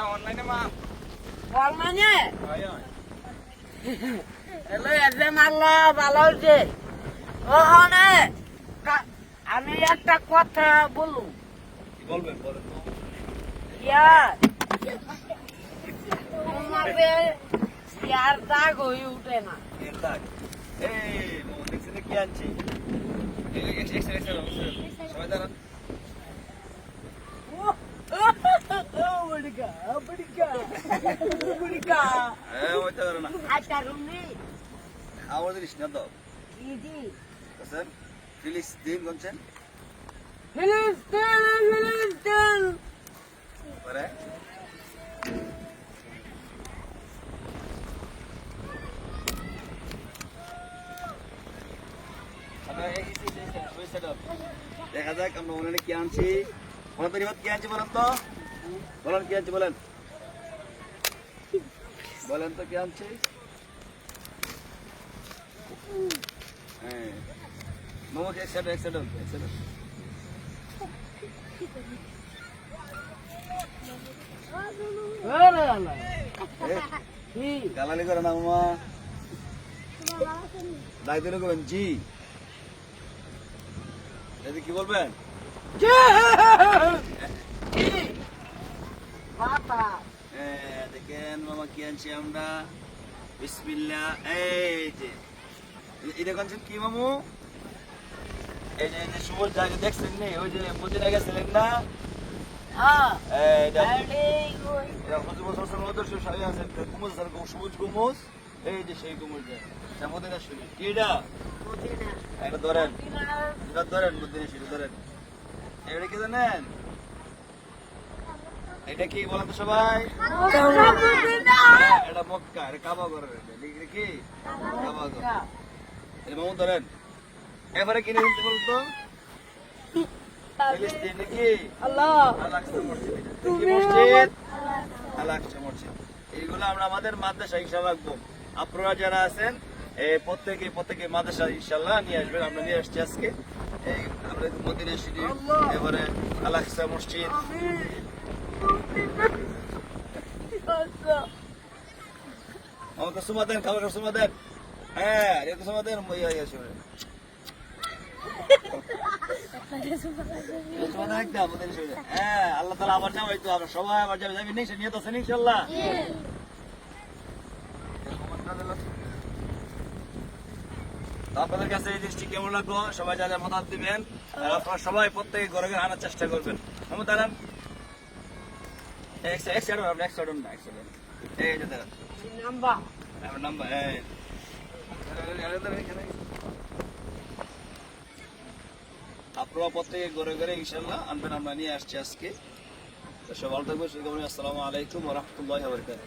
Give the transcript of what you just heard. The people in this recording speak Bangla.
এটা অনলাইনে মা অনলাইনে হয় হয় এলো এসে মারলো ভালো হয়েছে ওখানে আমি একটা কথা বলুন কি বলবেন বলেন ইয়ার তোমাদের ইয়ার দাগ হয়ে উঠে না এই মোমো কি আনছি সবাই দাঁড়ান ফিলিস্তিন বলছেন ফিলিস্তিন ফিলিস্তিন পরে দেখা যাক আমরা মনে কি আনছি বলেন তো রিবাদ কি আনছি বলেন তো বলেন কি আনছি বলেন। বলেন তো কি আনছি? হ্যাঁ। মোমো এক সাইড এক সাইড সাইড গালালি করে না মামা। দিলে করবেন জি। যদি কি বলবেন? দেখেন মামা কি আনছি আমরা। বিসমিল্লা এই যে। এটা কানছেন কি মামু? এই যে এই যে জায়গা দেখছেন নি ওই যে মদিনা গেছিলেন না? হ্যাঁ। এটা এই যে সেই মদিনা ধরেন। ধরেন মদিনা ধরেন। এটা কি জানেন? এটা কি বলেন তো সবাই? এটা মক্কা এটা কাবা এটা কি কাবা এটা ধরেন। এবারে কিনে দিতে বলতো ফিলিস্তিন নাকি? আল্লাহ আল-আকসা মসজিদ। কি মসজিদ? আল-আকসা মসজিদ। এইগুলো আমরা আমাদের মাদ্রাসা ইনশাআল্লাহ রাখব আপনারা যারা আছেন প্রত্যেকে প্রত্যেকে মাদ্রাসা ইনশাআল্লাহ নিয়ে আসবেন। আমরা নিয়ে আসছি আজকে। এই আমরা মদিনা শরীফ এবারে আল-আকসা মসজিদ। আমাকে সুমা দেন সুমা দেন হ্যাঁ সুমা দেন হয়ে আপনাদের কাছে এই জিনিসটি কেমন লাগল? সবাই যা যা মতামত দিবেন, আর আপনারা সবাই প্রত্যেকে ঘরে ঘরে আনার চেষ্টা করবেন। আমি দাঁড়ান এই যে নাম্বার আমার নাম্বার এই আপনারা প্রত্যেকে ঘরে ঘরে ইনশাল্লাহ আনবেন আমরা নিয়ে আসছি আজকে তো সব ভালো থাকবেন আসসালামু আলাইকুম রহমতুল্লাহ বরকাত